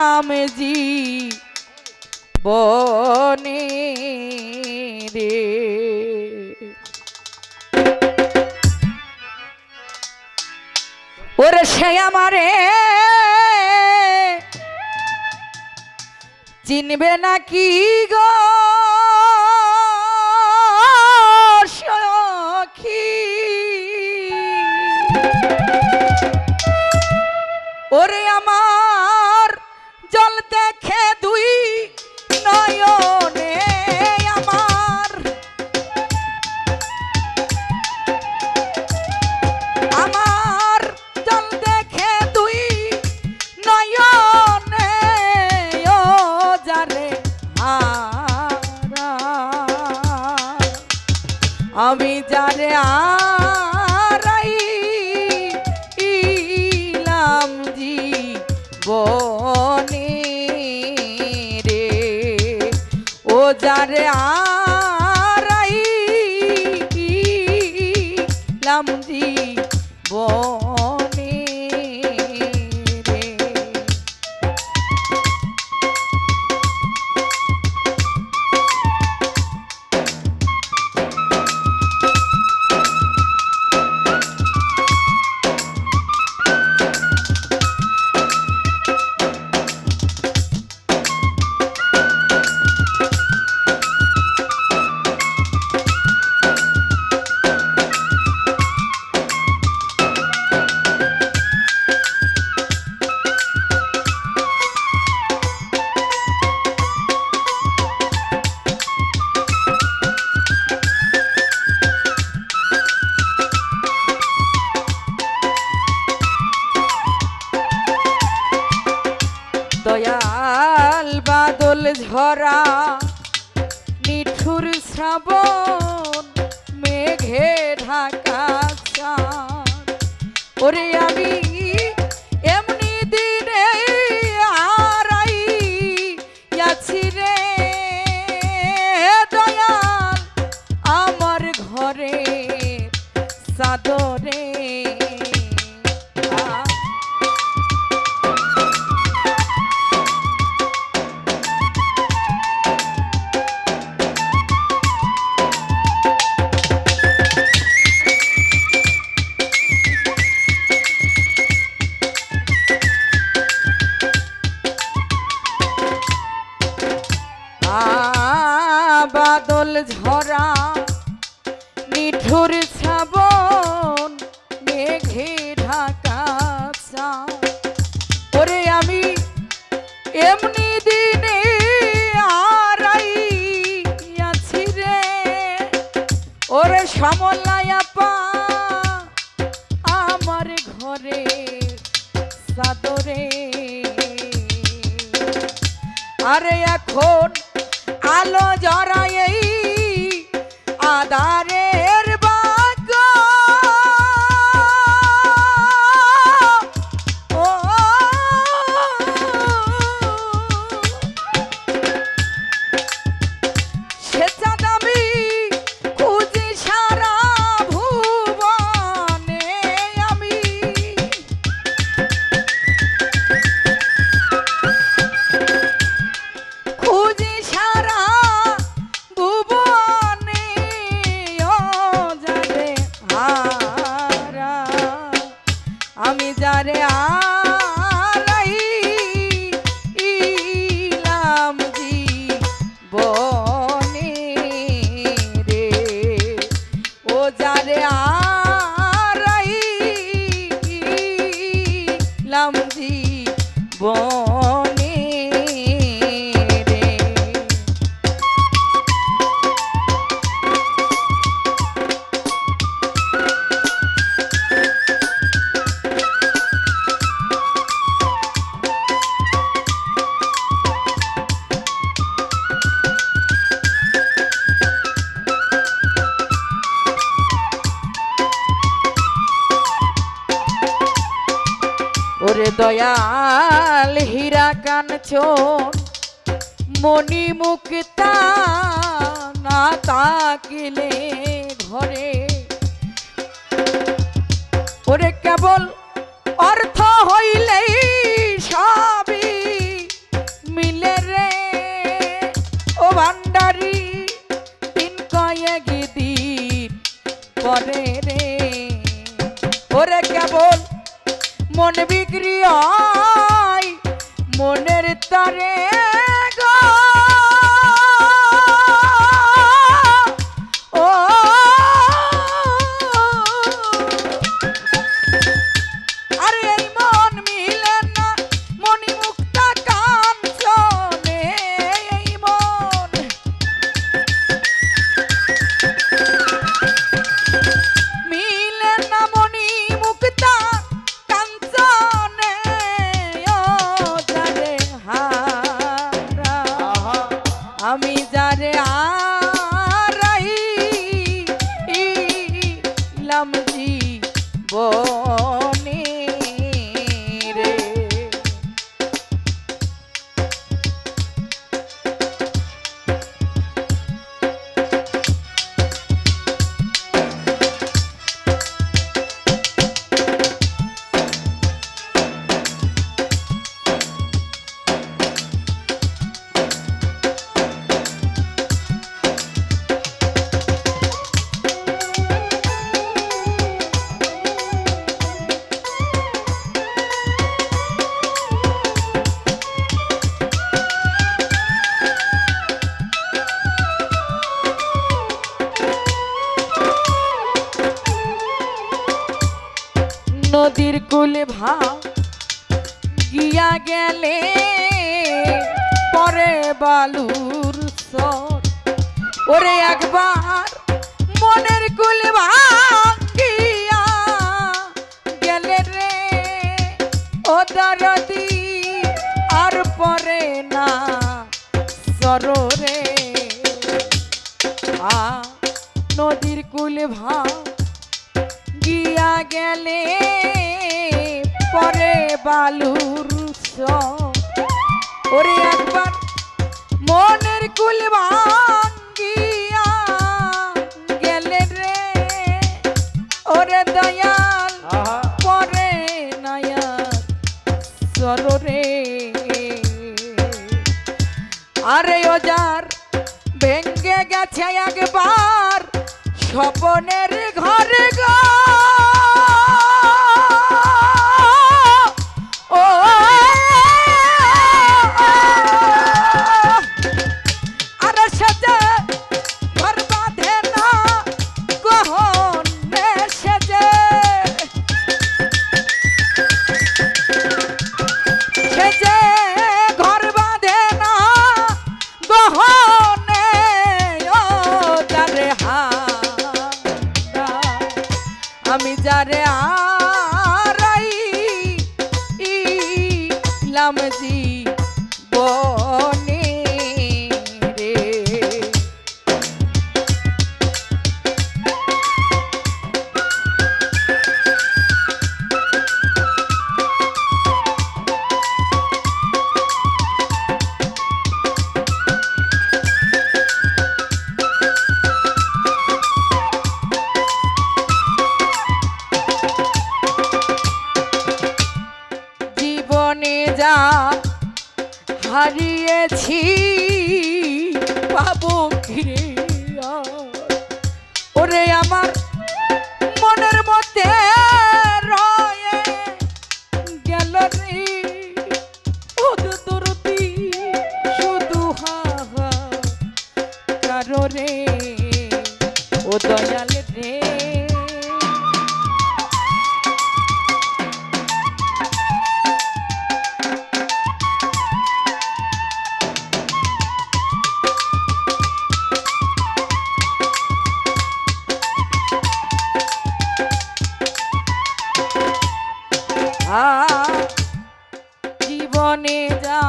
রামজি বনে রে। ওরে সে আমারে চিনবে না কি গো? যারে আরাই কি লামজি বনে ওরে আমি বাদল ঝরা, নিঠুর শ্রাবণ, মেঘে ঢাকা। ওরে আমি এমনি দিনে আরাই আছি রে ওরে সমলায়া পা, আমার ঘরে সাদরে আরে এখন আলো জড়াই দয়াল হীরা কাঞ্চন মণি মুক্তা না তাকিলে ঘরে। ওরে কেবল অর্থ হইলেই বিক্রি মনের তারে নদীর কুলে ভাব গিয়া গেলে পরে বালুর সর ওরে একবার মনের কুলে ভাঙ্গিয়া গেলে রে, ও দরদি, আর পরে না সররে। আ, নদীর কুলে গিয়া গেলে পরে বালুর। ওরে একবার মনের কুল যা হারিয়েছি পাবো ঘিরে ওরে আমার মনের মধ্যে গেল রে। রে ও দয়াল রে। জীবনে যা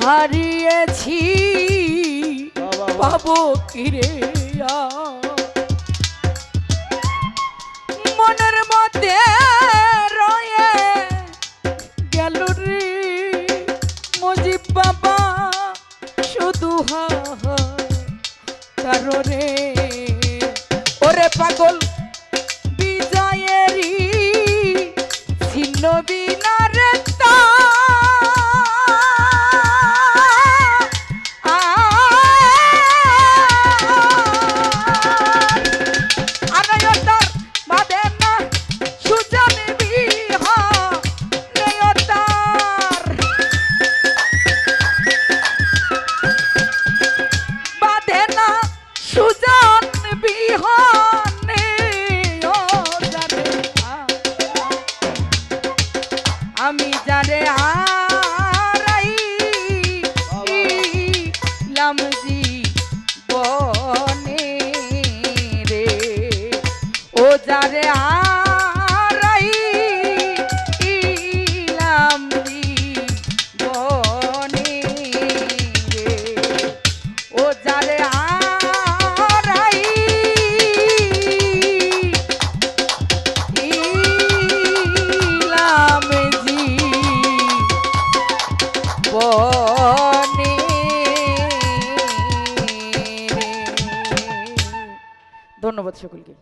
হারিয়েছি পাবো কিরে মনের মধ্যে যারে হারাই লাম Çok ilgili.